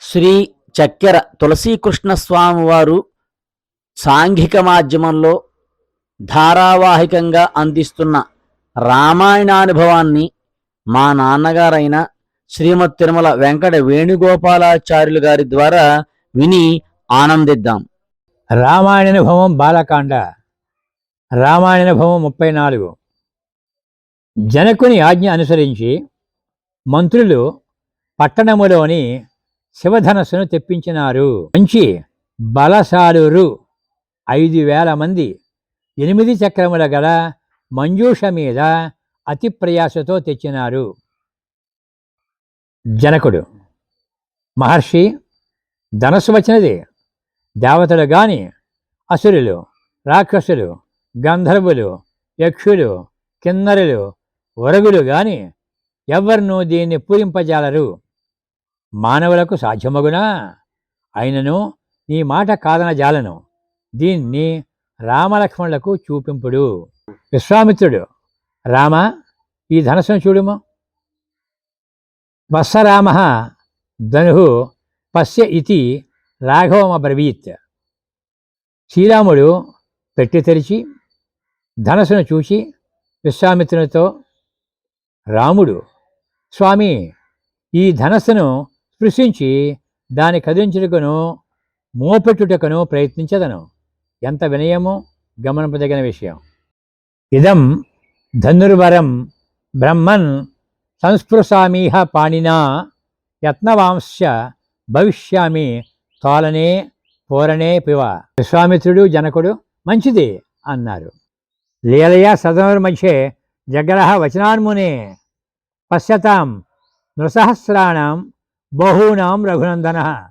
శ్రీ చక్కెర తులసీకృష్ణ స్వామివారు సాంఘిక మాధ్యమంలో ధారావాహికంగా అందిస్తున్న రామాయణానుభవాన్ని మా నాన్నగారైన శ్రీమతి తిరుమల వెంకట వేణుగోపాలాచార్యులు గారి ద్వారా విని ఆనందిద్దాం. రామాయణానుభవం బాలకాండ రామాయణానుభవం ముప్పై నాలుగు. జనకుని ఆజ్ఞ అనుసరించి మంత్రులు పట్టణములోని శివధనస్సును తెప్పించినారు. మంచి బలశాలురు ఐదు వేల మంది. ఎనిమిది చక్రముల గల మంజూష మీద అతి ప్రయాసతో తెచ్చినారు. జనకుడు. మహర్షి ధనస్సు వచ్చినది. దేవతలు గాని అసురులు రాక్షసులు గంధర్వులు యక్షులు కిన్నరులు వరగులు గాని ఎవరినూ దీన్ని పూరింపజాలరు. మానవులకు సాధ్యమగునా? అయినను నీ మాట కాదన జాలను. దీన్ని రామలక్ష్మణులకు చూపింపుడు. విశ్వామిత్రుడు రామ ఈ ధనస్సును చూడుము. వత్సరామ ధను పశ్య ఇతి రాఘవమబ్రవీత్ శ్రీరాముడు పెట్టి తెరిచి ధనస్సును చూచి విశ్వామిత్రునితో రాముడు స్వామి ఈ ధనస్సును స్పృశించి దాని కదిలించుటకును మోపెట్టుటకును ప్రయత్నించదను. ఎంత వినయమో గమనింపదగిన విషయం. ఇదం ధనుర్వరం బ్రహ్మన్ సంస్పృశామీహ పాణినా యత్నవాంశ భవిష్యామి తోలనే పూరణే పివ. విశ్వామిత్రుడు జనకుడు మంచిది అన్నారు. లీలయ సదనుర్ మధ్య జగ్రహ వచనాన్మునే పశ్యతాం నృసహస్రాణం బహూనాం రఘునందన.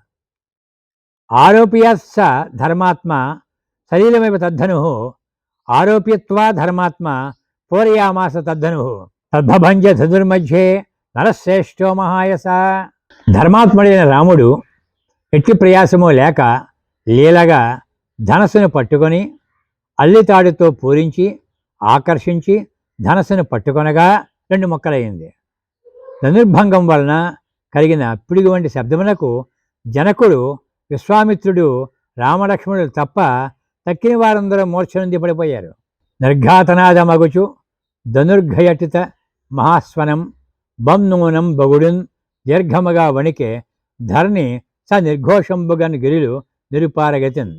ఆరోప్య ధర్మాత్మ శరీరమేవ తద్ధను. ఆరోప్యత్వా ధర్మాత్మ పూరయామాస తద్ధను. తద్భభంజ ధనుర్మధ్యే నరశ్రేష్ఠో మహాయస. ధర్మాత్ముడైన రాముడు ఎట్టి ప్రయాసము లేక లీలగా ధనస్సును పట్టుకొని అల్లితాడుతో పూరించి ఆకర్షించి ధనస్సును పట్టుకొనగా రెండు మొక్కలయ్యింది ధనుర్భంగం వలన కలిగిన పిడుగు వంటి శబ్దమునకు జనకుడు విశ్వామిత్రుడు రామలక్ష్మణుడు తప్ప తక్కిన వారందరూ మూర్ఛనుంది పడిపోయారు. నిర్ఘాతనాదమగుచు ధనుర్ఘయటిత మహాస్వనం బం నూనం బగుడున్ దీర్ఘముగా వణికే ధరణి స నిర్ఘోషంబుగన్ గిరిలు నిరుపారగతిన్.